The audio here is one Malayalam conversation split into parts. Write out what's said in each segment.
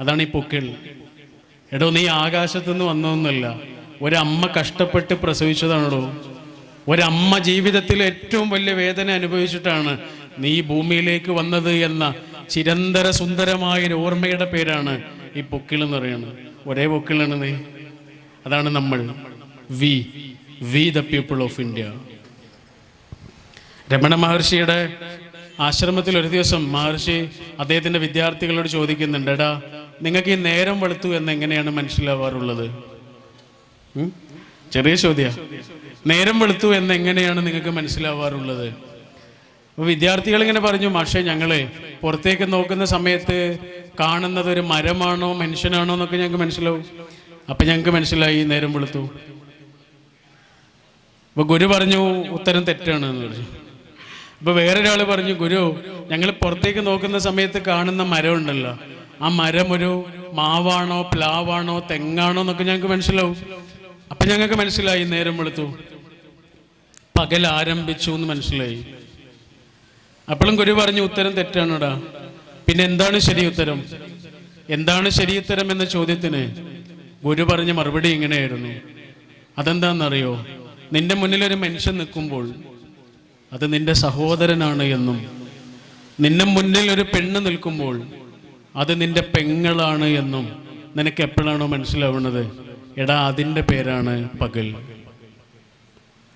അതാണ് ഈ പൊക്കിൾ. എടോ നീ ആകാശത്തുനിന്ന് വന്നതൊന്നുമല്ല. ഒരമ്മ കഷ്ടപ്പെട്ട് പ്രസവിച്ചതാണോ ഒരമ്മ ജീവിതത്തിൽ ഏറ്റവും വലിയ വേദന അനുഭവിച്ചിട്ടാണ് നീ ഭൂമിയിലേക്ക് വന്നത് എന്ന ചിരന്തര സുന്ദരമായ ഒരു ഓർമ്മയുടെ പേരാണ് ഈ പൊക്കിൾ എന്ന് പറയുന്നത്. ഒരേ പൊക്കിളാണ് നീ. അതാണ് നമ്മൾ. We. We the people of India. Ramana മഹർഷിയുടെ ആശ്രമത്തിൽ ഒരു ദിവസം മഹർഷി അദ്ദേഹത്തിന്റെ വിദ്യാർത്ഥികളോട് ചോദിക്കുന്നുണ്ട് എടാ നിങ്ങൾക്ക് ഈ നേരം വെളുത്തു എന്ന് എങ്ങനെയാണ് മനസ്സിലാവാറുള്ളത്? ചെറിയ ചോദ്യ. നേരം വെളുത്തു എന്ന് എങ്ങനെയാണ് നിങ്ങൾക്ക് മനസ്സിലാവാറുള്ളത്? അപ്പൊ വിദ്യാർത്ഥികൾ ഇങ്ങനെ പറഞ്ഞു മാഷെ ഞങ്ങളെ പുറത്തേക്ക് നോക്കുന്ന സമയത്ത് കാണുന്നത് ഒരു മരമാണോ മനുഷ്യനാണോ എന്നൊക്കെ ഞങ്ങൾക്ക് മനസ്സിലാവും. അപ്പൊ ഞങ്ങൾക്ക് മനസ്സിലായി നേരം വെളുത്തു. അപ്പൊ ഗുരു പറഞ്ഞു ഉത്തരം തെറ്റാണ് എന്ന് പറഞ്ഞു. അപ്പൊ വേറൊരാൾ പറഞ്ഞു ഗുരു ഞങ്ങൾ പുറത്തേക്ക് നോക്കുന്ന സമയത്ത് കാണുന്ന മരം ഉണ്ടല്ലോ ആ മരം ഒരു മാവാണോ പ്ലാവാണോ തെങ്ങാണോ എന്നൊക്കെ ഞങ്ങൾക്ക് മനസ്സിലാവും. അപ്പൊ ഞങ്ങൾക്ക് മനസ്സിലായി നേരം വെളുത്തു. പകൽ ആരംഭിച്ചു എന്ന് മനസ്സിലായി. അപ്പോഴും ഗുരു പറഞ്ഞു ഉത്തരം തെറ്റാണോടാ? പിന്നെ എന്താണ് ശരി ഉത്തരം? എന്താണ് ശരി ഉത്തരം എന്ന ചോദ്യത്തിന് ഗുരു പറഞ്ഞ മറുപടി ഇങ്ങനെയായിരുന്നു. അതെന്താണെന്നറിയോ നിന്റെ മുന്നിൽ ഒരു മനുഷ്യൻ നിൽക്കുമ്പോൾ അത് നിന്റെ സഹോദരനാണ് എന്നും. നിന്നെ മുന്നിൽ ഒരു പെണ്ണ് നിൽക്കുമ്പോൾ അത് നിന്റെ പെങ്ങളാണ് എന്നും. നിനക്ക് എപ്പോഴാണോ മനസ്സിലാവുന്നത്? എടാ അതിന്റെ പേരാണ് പകൽ.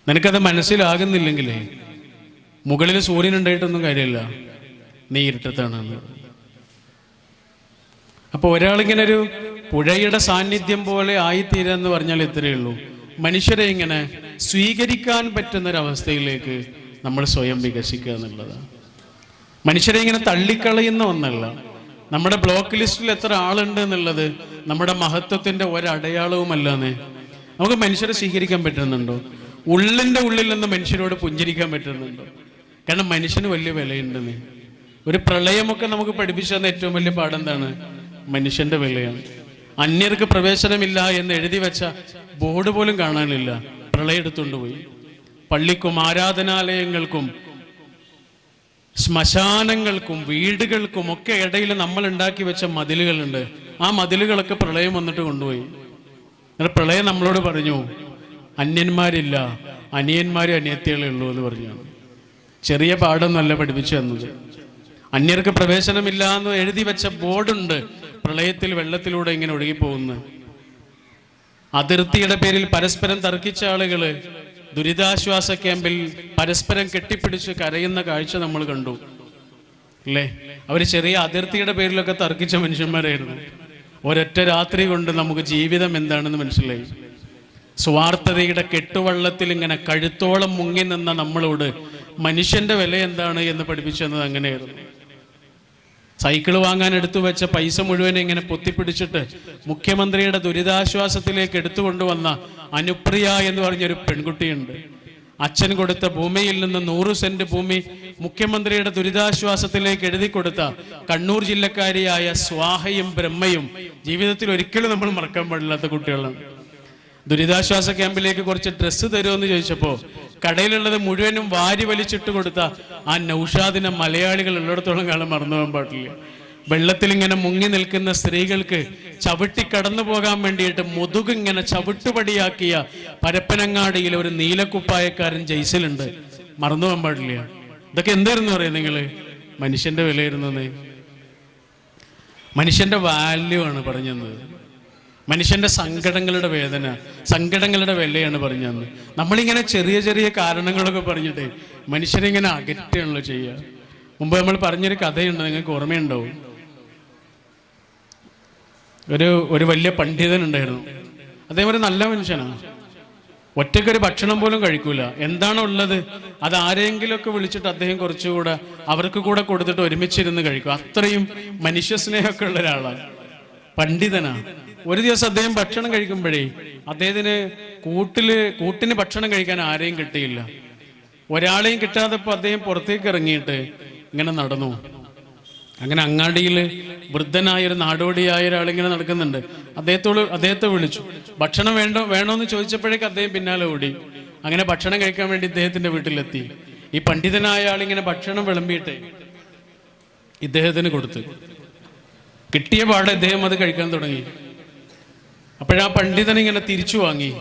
നിനക്കത് മനസ്സിലാകുന്നില്ലെങ്കിലേ മുകളിൽ സൂര്യൻ ഉണ്ടായിട്ടൊന്നും കാര്യമില്ല. നീ ഇരുട്ടത്താണ് അപ്പോൾ ഒരാളിങ്ങനെ ഒരു പുഴയുടെ സാന്നിധ്യം പോലെ ആയിത്തീരാന്ന് പറഞ്ഞാൽ ഇത്രയേ ഉള്ളൂ. മനുഷ്യരെ ഇങ്ങനെ സ്വീകരിക്കാൻ പറ്റുന്ന ഒരു അവസ്ഥയിലേക്ക് നമ്മൾ സ്വയം വികസിക്കുക എന്നുള്ളതാണ് മനുഷ്യരെ ഇങ്ങനെ തള്ളിക്കളയുന്ന ഒന്നല്ല. നമ്മുടെ ബ്ലോക്ക് ലിസ്റ്റിൽ എത്ര ആളുണ്ട് എന്നുള്ളത് നമ്മുടെ മഹത്വത്തിന്റെ ഒരടയാളവുമല്ലാന്നേ. നമുക്ക് മനുഷ്യരെ സ്വീകരിക്കാൻ പറ്റുന്നുണ്ടോ? ഉള്ളിന്റെ ഉള്ളിൽ നിന്ന് മനുഷ്യരോട് പുഞ്ചിരിക്കാൻ പറ്റുന്നുണ്ടോ? കാരണം മനുഷ്യന് വലിയ വിലയുണ്ടെന്ന്. ഒരു പ്രളയമൊക്കെ നമുക്ക് പഠിപ്പിച്ചു തന്ന ഏറ്റവും വലിയ പാഠം എന്താണ് മനുഷ്യന്റെ വിലയാണ്. അന്യർക്ക് പ്രവേശനമില്ല എന്ന് എഴുതി വെച്ച ബോർഡ് പോലും കാണാനില്ല. പ്രളയം എടുത്തുകൊണ്ട് പോയി. പള്ളിക്കും ആരാധനാലയങ്ങൾക്കും ശ്മശാനങ്ങൾക്കും വീടുകൾക്കും ഒക്കെ ഇടയിൽ നമ്മൾ ഉണ്ടാക്കി വെച്ച മതിലുകളുണ്ട്. ആ മതിലുകളൊക്കെ പ്രളയം വന്നിട്ട് കൊണ്ടുപോയി. പ്രളയം നമ്മളോട് പറഞ്ഞു അന്യന്മാരില്ല അനിയന്മാരും അനിയത്തികളേ ഉള്ളൂ എന്ന് പറഞ്ഞു. ചെറിയ പാഠമൊന്നുമല്ല പഠിപ്പിച്ചു തന്നത്. അന്യർക്ക് പ്രവേശനമില്ല എന്ന് എഴുതി വെച്ച ബോർഡുണ്ട് പ്രളയത്തിൽ വെള്ളത്തിലൂടെ ഇങ്ങനെ ഒഴുകിപ്പോകുന്നു അതിർത്തിയുടെ പേരിൽ പരസ്പരം തർക്കിച്ച ആളുകൾ ദുരിതാശ്വാസ ക്യാമ്പിൽ പരസ്പരം കെട്ടിപ്പിടിച്ച് കരയുന്ന കാഴ്ച നമ്മൾ കണ്ടു. അല്ലേ? അവർ ചെറിയ അതിർത്തിയുടെ പേരിലൊക്കെ തർക്കിച്ച മനുഷ്യന്മാരായിരുന്നു. ഒരൊറ്റ രാത്രി കൊണ്ട് നമുക്ക് ജീവിതം എന്താണെന്ന് മനസ്സിലായി. സ്വാർത്ഥതയുടെ കെട്ടുവള്ളത്തിൽ ഇങ്ങനെ കഴുത്തോളം മുങ്ങി നിന്ന നമ്മളോട് മനുഷ്യന്റെ വില എന്താണ് എന്ന് പഠിപ്പിച്ചു തന്നത് അങ്ങനെയായിരുന്നു. സൈക്കിൾ വാങ്ങാൻ എടുത്തു വെച്ച പൈസ മുഴുവൻ ഇങ്ങനെ പൊത്തിപ്പിടിച്ചിട്ട് മുഖ്യമന്ത്രിയുടെ ദുരിതാശ്വാസത്തിലേക്ക് എടുത്തുകൊണ്ടുവന്ന അനുപ്രിയ എന്ന് പറഞ്ഞൊരു പെൺകുട്ടിയുണ്ട്. അച്ഛൻ കൊടുത്ത ഭൂമിയിൽ നിന്ന് നൂറ് സെന്റ് ഭൂമി മുഖ്യമന്ത്രിയുടെ ദുരിതാശ്വാസത്തിലേക്ക് എഴുതി കൊടുത്ത കണ്ണൂർ ജില്ലക്കാരിയായ സ്വാഹയും ബ്രഹ്മയും ജീവിതത്തിൽ ഒരിക്കലും നമ്മൾ മറക്കാൻ പാടില്ലാത്ത കുട്ടികളാണ്. ദുരിതാശ്വാസ ക്യാമ്പിലേക്ക് കുറച്ച് ഡ്രസ്സ് തരുമെന്ന് ചോദിച്ചപ്പോൾ കടയിലുള്ളത് മുഴുവനും വാരി വലിച്ചിട്ട് കൊടുത്ത ആ നൗഷാദിനെ മലയാളികൾ ഉള്ളിടത്തോളം കാലം മറന്നു പോകാൻ പാടില്ല. വെള്ളത്തിൽ ഇങ്ങനെ മുങ്ങി നിൽക്കുന്ന സ്ത്രീകൾക്ക് ചവിട്ടി കടന്നു പോകാൻ വേണ്ടിയിട്ട് മുതുകിങ്ങനെ ചവിട്ടുപടിയാക്കിയ പരപ്പനങ്ങാടിയിൽ ഒരു നീലക്കുപ്പായക്കാരൻ ജയ്സിലുണ്ട്. മറന്നു പോകാൻ പാടില്ല. ഇതൊക്കെ എന്തായിരുന്നു പറയാം നിങ്ങൾ? മനുഷ്യന്റെ വിലയിരുന്നത്. മനുഷ്യന്റെ വാല്യൂ ആണ് പറഞ്ഞു മനുഷ്യന്റെ സങ്കടങ്ങളുടെ വേദന സങ്കടങ്ങളുടെ വിലയാണ് പറഞ്ഞത്. നമ്മളിങ്ങനെ ചെറിയ ചെറിയ കാരണങ്ങളൊക്കെ പറഞ്ഞിട്ട് മനുഷ്യരിങ്ങനെ അകറ്റുകയാണല്ലോ ചെയ്യുക. മുമ്പ് നമ്മൾ പറഞ്ഞൊരു കഥയുണ്ട് നിങ്ങൾക്ക് ഓർമ്മയുണ്ടാവും. ഒരു ഒരു വലിയ പണ്ഡിതൻ ഉണ്ടായിരുന്നു അദ്ദേഹം ഒരു നല്ല മനുഷ്യനാണ് ഒറ്റയ്ക്കൊരു ഭക്ഷണം പോലും കഴിക്കൂല. എന്താണ് ഉള്ളത് അത് ആരെങ്കിലുമൊക്കെ വിളിച്ചിട്ട് അദ്ദേഹം കുറച്ചുകൂടെ അവർക്ക് കൂടെ കൊടുത്തിട്ട് ഒരുമിച്ചിരുന്ന് കഴിക്കും. അത്രയും മനുഷ്യസ്നേഹമൊക്കെ ഉള്ള ഒരാളാണ് പണ്ഡിതനാ. ഒരു ദിവസം അദ്ദേഹം ഭക്ഷണം കഴിക്കുമ്പോഴേ അദ്ദേഹത്തിന് കൂട്ടിൽ കൂട്ടിന് ഭക്ഷണം കഴിക്കാൻ ആരെയും കിട്ടിയില്ല. ഒരാളെയും കിട്ടാതപ്പോ അദ്ദേഹം പുറത്തേക്ക് ഇറങ്ങിയിട്ട് ഇങ്ങനെ നടന്നു. അങ്ങനെ അങ്ങാടിയിൽ വൃദ്ധനായ ഒരു നാടോടിയായ ഒരാളിങ്ങനെ നടക്കുന്നുണ്ട്. അദ്ദേഹത്തോട് അദ്ദേഹത്തെ വിളിച്ചു. ഭക്ഷണം വേണ്ടോ വേണോന്ന് ചോദിച്ചപ്പോഴേക്ക് അദ്ദേഹം പിന്നാലെ ഓടി. അങ്ങനെ ഭക്ഷണം കഴിക്കാൻ വേണ്ടി ഇദ്ദേഹത്തിന്റെ വീട്ടിലെത്തി. ഈ പണ്ഡിതനായ ആളിങ്ങനെ ഭക്ഷണം വിളമ്പിയിട്ട് ഇദ്ദേഹത്തിന് കൊടുത്തു. കിട്ടിയ പാടെ അദ്ദേഹം അത് കഴിക്കാൻ തുടങ്ങി. അപ്പോഴാ പണ്ഡിതൻ ഇങ്ങനെ തിരിച്ചു വാങ്ങി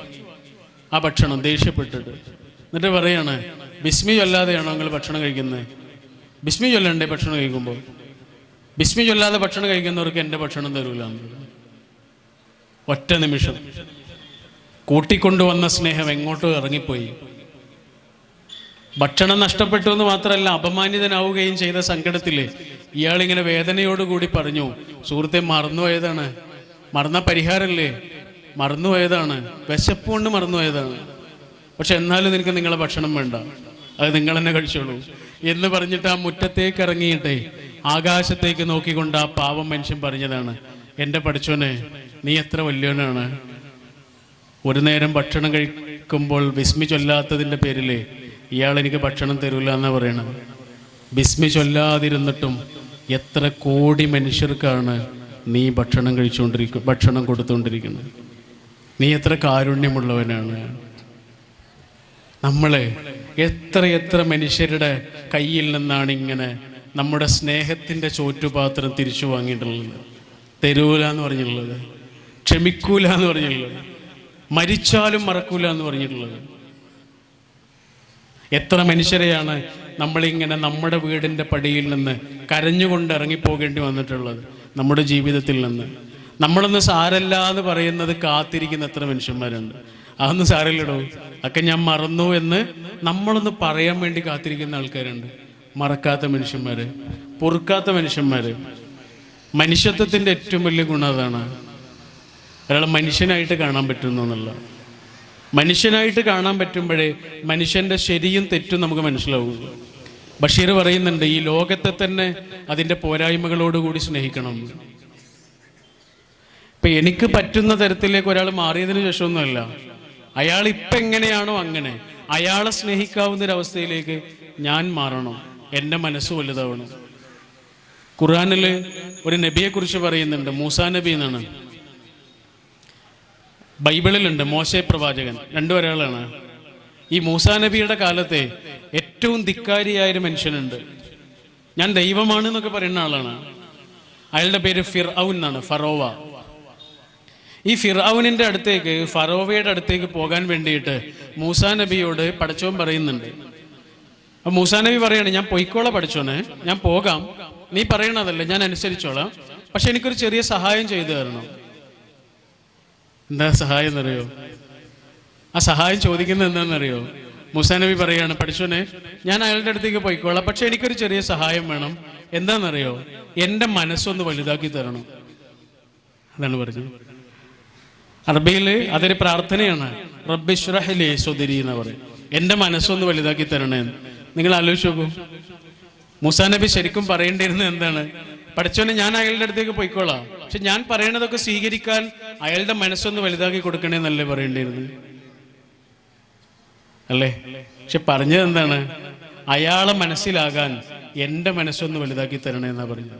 ആ ഭക്ഷണം ദേഷ്യപ്പെട്ടിട്ട് എന്നിട്ട് പറയാണ് ബിസ്മി ചൊല്ലാതെയാണോ നിങ്ങൾ ഭക്ഷണം കഴിക്കുന്നത് ബിസ്മി ചൊല്ലണ്ടേ ഭക്ഷണം കഴിക്കുമ്പോൾ? ബിസ്മി ചൊല്ലാതെ ഭക്ഷണം കഴിക്കുന്നവർക്ക് എന്റെ ഭക്ഷണം തരൂല. ഒറ്റ നിമിഷം. കൂട്ടിക്കൊണ്ടുവന്ന സ്നേഹം എങ്ങോട്ടും ഇറങ്ങിപ്പോയി. ഭക്ഷണം നഷ്ടപ്പെട്ടു എന്ന് മാത്രമല്ല അപമാനിതനാവുകയും ചെയ്ത സങ്കടത്തിൽ ഇയാളിങ്ങനെ വേദനയോടുകൂടി പറഞ്ഞു സുഹൃത്തെ മറന്നുപോയതാണ്. മറന്ന പരിഹാരമല്ലേ മറന്നുപോയതാണ്. വിശപ്പ് കൊണ്ട് മറന്നുപോയതാണ്. പക്ഷെ എന്നാലും നിനക്ക് നിങ്ങളെ ഭക്ഷണം വേണ്ട. അത് നിങ്ങൾ തന്നെ കഴിച്ചോളൂ. എന്ന് പറഞ്ഞിട്ട് ആ മുറ്റത്തേക്ക് ഇറങ്ങിയിട്ടേ ആകാശത്തേക്ക് നോക്കിക്കൊണ്ട് ആ പാവം മനുഷ്യൻ പറഞ്ഞതാണ് എന്റെ പഠിച്ചോനെ നീ എത്ര വലിയവനാണ്? ഒരു നേരം ഭക്ഷണം കഴിക്കുമ്പോൾ വിസ്മി ചൊല്ലാത്തതിന്റെ പേരിൽ ഇയാൾ എനിക്ക് ഭക്ഷണം തരൂല എന്നാ പറയണത്. വിസ്മി ചൊല്ലാതിരുന്നിട്ടും എത്ര കോടി മനുഷ്യർക്കാണ് നീ ഭക്ഷണം കഴിച്ചുകൊണ്ടിരിക്കും ഭക്ഷണം കൊടുത്തുകൊണ്ടിരിക്കുന്നത് നീ എത്ര കാരുണ്യമുള്ളവനാണ്. നമ്മളെ എത്ര എത്ര മനുഷ്യരുടെ കയ്യിൽ നിന്നാണ് ഇങ്ങനെ നമ്മുടെ സ്നേഹത്തിന്റെ ചോറ്റുപാത്രം തിരിച്ചു വാങ്ങിയിട്ടുള്ളത്. തരൂല എന്ന് പറഞ്ഞിട്ടുള്ളത്. ക്ഷമിക്കൂല എന്ന് പറഞ്ഞിട്ടുള്ളത്. മരിച്ചാലും മറക്കൂല എന്ന് പറഞ്ഞിട്ടുള്ളത്. എത്ര മനുഷ്യരെയാണ് നമ്മളിങ്ങനെ നമ്മുടെ വീടിന്റെ പടിയിൽ നിന്ന് കരഞ്ഞുകൊണ്ട് ഇറങ്ങിപ്പോകേണ്ടി വന്നിട്ടുള്ളത്. നമ്മുടെ ജീവിതത്തിൽ നിന്ന്. നമ്മളൊന്ന് സാരല്ല എന്ന് പറയുന്നത് കാത്തിരിക്കുന്ന എത്ര മനുഷ്യന്മാരുണ്ട്. അതൊന്നും സാരല്ലടോ. ഒക്കെ ഞാൻ മറന്നു എന്ന് നമ്മളൊന്ന് പറയാൻ വേണ്ടി കാത്തിരിക്കുന്ന ആൾക്കാരുണ്ട്. മറക്കാത്ത മനുഷ്യന്മാര് പൊറുക്കാത്ത മനുഷ്യന്മാര്. മനുഷ്യത്വത്തിന്റെ ഏറ്റവും വലിയ ഗുണം അതാണ്. ഒരാളെ മനുഷ്യനായിട്ട് കാണാൻ പറ്റുന്നു എന്നുള്ള. മനുഷ്യനായിട്ട് കാണാൻ പറ്റുമ്പോഴേ മനുഷ്യന്റെ ശരിയും തെറ്റും നമുക്ക് മനസ്സിലാവുള്ളൂ. ബഷീർ പറയുന്നുണ്ട് ഈ ലോകത്തെ തന്നെ അതിന്റെ പോരായ്മകളോടുകൂടി സ്നേഹിക്കണം. ഇപ്പൊ എനിക്ക് പറ്റുന്ന തരത്തിലേക്ക് ഒരാൾ മാറിയതിനു ശേഷമൊന്നുമല്ല. അയാൾ ഇപ്പം എങ്ങനെയാണോ അങ്ങനെ. അയാളെ സ്നേഹിക്കാവുന്ന ഒരവസ്ഥയിലേക്ക് ഞാൻ മാറണം. എന്റെ മനസ്സ് വലുതാവണം. ഖുറാനിൽ ഒരു നബിയെ കുറിച്ച് പറയുന്നുണ്ട് മൂസാ നബി എന്നാണ്. ബൈബിളിലുണ്ട് മോശ പ്രവാചകൻ രണ്ടു ഒരാളാണ്. ഈ മൂസാ നബിയുടെ കാലത്തെ ഏറ്റവും ധിക്കാരിയായ ഒരു മനുഷ്യനുണ്ട്. ഞാൻ ദൈവമാണ് എന്നൊക്കെ പറയുന്ന ആളാണ്. അയാളുടെ പേര് ഫിർ എന്നാണ് ഫറോവ. ഈ ഫിറൌനിന്റെ അടുത്തേക്ക് ഫറോവയുടെ അടുത്തേക്ക് പോകാൻ വേണ്ടിയിട്ട് മൂസാ നബിയോട് പടച്ചോൻ പറയുന്നുണ്ട്. മൂസാ നബി പറയാണ് ഞാൻ പൊയ്ക്കോളെ പഠിച്ചോനെ ഞാൻ പോകാം. നീ പറയണതല്ലേ ഞാൻ അനുസരിച്ചോളാം. പക്ഷെ എനിക്കൊരു ചെറിയ സഹായം ചെയ്തു തരണം. എന്താ സഹായം എന്നറിയോ? ആ സഹായം ചോദിക്കുന്നത് എന്താണെന്നറിയോ? മൂസാ നബി പറയാണ് പഠിച്ചോനെ ഞാൻ അയാളുടെ അടുത്തേക്ക് പോയിക്കോളാം. പക്ഷെ എനിക്കൊരു ചെറിയ സഹായം വേണം. എന്താണെന്നറിയോ? എന്റെ മനസ്സൊന്ന് വലുതാക്കി തരണം. അതാണ് പറഞ്ഞത്. അറബിയിൽ അതൊരു പ്രാർത്ഥനയാണ്. റബ്ബിഷ്റഹലി എന്ന് പറയും. എന്റെ മനസ്സൊന്ന് വലുതാക്കി തരണേ എന്ന്. നിങ്ങൾ ആലോചിച്ച് നോക്കൂ. മുസാനബി ശരിക്കും പറയേണ്ടിയിരുന്നത് എന്താണ്? പഠിച്ചോനെ ഞാൻ അയാളുടെ അടുത്തേക്ക് പോയിക്കോളാം. പക്ഷെ ഞാൻ പറയണതൊക്കെ സ്വീകരിക്കാൻ അയാളുടെ മനസ്സൊന്ന് വലുതാക്കി കൊടുക്കണേന്നല്ലേ പറയേണ്ടിയിരുന്നത്? അല്ലേ? പക്ഷെ പറഞ്ഞത് എന്താണ്? അയാളെ മനസ്സിലാകാൻ എന്റെ മനസ്സൊന്ന് വലുതാക്കി തരണേ എന്നാ പറയുന്നത്.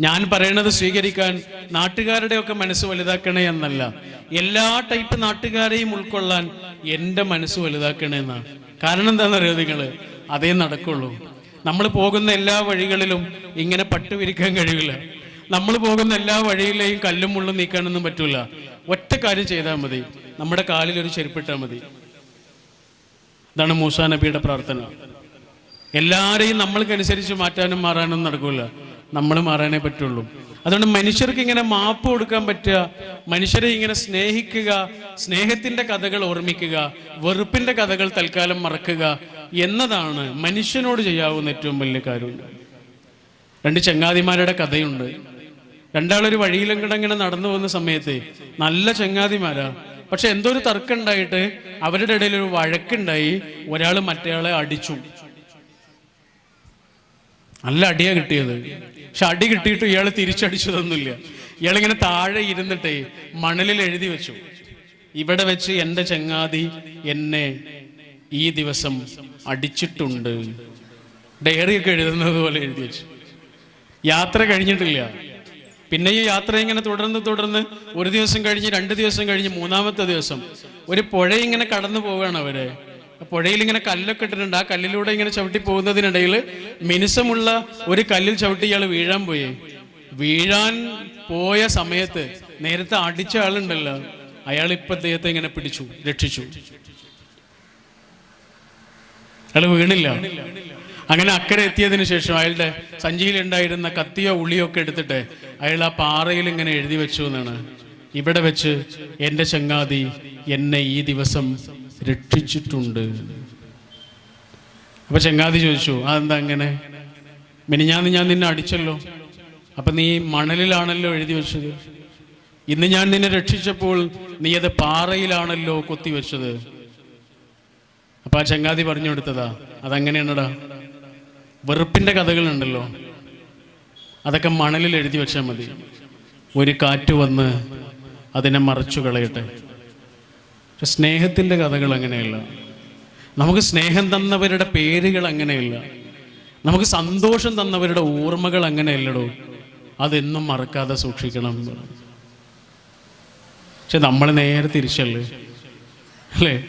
ഞാൻ പറയണത് സ്വീകരിക്കാൻ നാട്ടുകാരുടെയൊക്കെ മനസ്സ് വലുതാക്കണേ എന്നല്ല. എല്ലാ ടൈപ്പ് നാട്ടുകാരെയും ഉൾക്കൊള്ളാൻ എന്റെ മനസ്സ് വലുതാക്കണേ എന്നാണ് കാരണം എന്താണെന്നറിയോ നിങ്ങൾ അതേ നടക്കുള്ളൂ. നമ്മൾ പോകുന്ന എല്ലാ വഴികളിലും ഇങ്ങനെ പട്ട് വിരിക്കാൻ കഴിയില്ല. നമ്മൾ പോകുന്ന എല്ലാ വഴിയിലെയും കല്ലും മുള്ളും നീക്കാനൊന്നും പറ്റൂല. ഒറ്റ കാര്യം ചെയ്താൽ മതി. നമ്മുടെ കാലിൽ ഒരു ചെരുപ്പിട്ടാൽ മതി. ഇതാണ് മൂസാ നബിയുടെ പ്രാർത്ഥന. എല്ലാവരെയും നമ്മൾക്കനുസരിച്ച് മാറ്റാനും മാറാനും നടക്കില്ല നമ്മൾ മാറാനേ പറ്റുള്ളൂ. അതുകൊണ്ട് മനുഷ്യർക്ക് ഇങ്ങനെ മാപ്പ് കൊടുക്കാൻ പറ്റുക മനുഷ്യരെ ഇങ്ങനെ സ്നേഹിക്കുക സ്നേഹത്തിന്റെ കഥകൾ ഓർമ്മിക്കുക വെറുപ്പിന്റെ കഥകൾ തൽക്കാലം മറക്കുക എന്നതാണ് മനുഷ്യനോട് ചെയ്യാവുന്ന ഏറ്റവും വലിയ കാര്യം. രണ്ട് ചങ്ങാതിമാരുടെ കഥയുണ്ട്. രണ്ടാളൊരു വഴിയിലും ഇങ്ങനെ നടന്നു പോകുന്ന സമയത്ത് നല്ല ചങ്ങാതിമാരാ. പക്ഷെ എന്തോ ഒരു തർക്കം ഉണ്ടായിട്ട് അവരുടെ ഇടയിൽ ഒരു വഴക്കുണ്ടായി ഒരാൾ മറ്റേയാളെ അടിച്ചു. നല്ല അടിയാ കിട്ടിയത്. പക്ഷെ അടി കിട്ടിയിട്ട് ഇയാൾ തിരിച്ചടിച്ചതൊന്നുമില്ല. ഇയാളിങ്ങനെ താഴെ ഇരുന്നിട്ടേ മണലിൽ എഴുതി വെച്ചു. ഇവിടെ വെച്ച് എന്റെ ചങ്ങാതി എന്നെ ഈ ദിവസം അടിച്ചിട്ടുണ്ട്. ഡയറിയൊക്കെ എഴുതുന്നത് പോലെ എഴുതി വെച്ചു. യാത്ര കഴിഞ്ഞിട്ടില്ല. പിന്നെ ഈ യാത്ര ഇങ്ങനെ തുടർന്ന് തുടർന്ന് ഒരു ദിവസം കഴിഞ്ഞ് രണ്ട് ദിവസം കഴിഞ്ഞ് മൂന്നാമത്തെ ദിവസം ഒരു പുഴ ഇങ്ങനെ കടന്നു പോവുകയാണ് അവർ. പുഴയിൽ ഇങ്ങനെ കല്ലൊക്കെ ഇട്ടിട്ടുണ്ട്. ആ കല്ലിലൂടെ ഇങ്ങനെ ചവിട്ടി പോകുന്നതിനിടയിൽ മിനുസമുള്ള ഒരു കല്ലിൽ ചവിട്ടി ഇയാൾ വീഴാൻ പോയി. വീഴാൻ പോയ സമയത്ത് നേരത്തെ അടിച്ച ആളുണ്ടല്ലോ അയാൾ ഇപ്പൊ അദ്ദേഹത്തെ ഇങ്ങനെ പിടിച്ചു രക്ഷിച്ചു. അയാൾ വീണില്ല. അങ്ങനെ അക്കരെ എത്തിയതിനു ശേഷം അയാളുടെ സഞ്ചിയിലുണ്ടായിരുന്ന കത്തിയോ ഉള്ളിയോ ഒക്കെ എടുത്തിട്ട് അയാൾ ആ പാറയിൽ ഇങ്ങനെ എഴുതി വെച്ചു എന്നാണ്. ഇവിടെ വെച്ച് എന്റെ ചങ്ങാതി എന്നെ ഈ ദിവസം രക്ഷിച്ചിട്ടുണ്ട്. അപ്പൊ ചങ്ങാതി ചോദിച്ചു അതെന്താ അങ്ങനെ? മിനിഞ്ഞാന്ന് ഞാൻ നിന്നെ അടിച്ചല്ലോ. അപ്പൊ നീ മണലിലാണല്ലോ എഴുതി വെച്ചത്. ഇന്ന് ഞാൻ നിന്നെ രക്ഷിച്ചപ്പോൾ നീ അത് പാറയിലാണല്ലോ കൊത്തിവെച്ചത് അപ്പൊ ആ ചങ്ങാതി പറഞ്ഞു കൊടുത്തതാ അതങ്ങനെയാണടാ. വെറുപ്പിന്റെ കഥകളുണ്ടല്ലോ. അതൊക്കെ മണലിൽ എഴുതി വെച്ചാൽ മതി. ഒരു കാറ്റ് വന്ന് അതിനെ മറച്ചു കളയട്ടെ. പക്ഷെ സ്നേഹത്തിന്റെ കഥകൾ അങ്ങനെയല്ല. നമുക്ക് സ്നേഹം തന്നവരുടെ പേരുകൾ അങ്ങനെയല്ല. നമുക്ക് സന്തോഷം തന്നവരുടെ ഓർമ്മകൾ അങ്ങനെയല്ലടോ. അതെന്നും മറക്കാതെ സൂക്ഷിക്കണം പക്ഷെ നമ്മൾ നേരെ തിരിച്ചല്ലേ? അല്ലേ?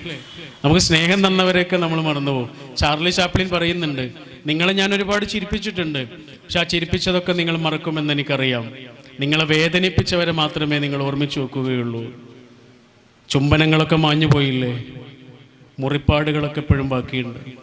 നമുക്ക് സ്നേഹം തന്നവരെയൊക്കെ നമ്മൾ മറന്നുപോകും. ചാർലി ചാപ്ലിൻ പറയുന്നുണ്ട് നിങ്ങളെ ഞാൻ ഒരുപാട് ചിരിപ്പിച്ചിട്ടുണ്ട്. പക്ഷെ ആ ചിരിപ്പിച്ചതൊക്കെ നിങ്ങൾ മറക്കുമെന്ന് എനിക്കറിയാം. നിങ്ങളെ വേദനിപ്പിച്ചവരെ മാത്രമേ നിങ്ങൾ ഓർമ്മിച്ചു വെക്കുകയുള്ളൂ. ചുംബനങ്ങളൊക്കെ മാഞ്ഞു പോയില്ലേ മുറിപ്പാടുകളൊക്കെ എപ്പോഴും ബാക്കിയുണ്ട്.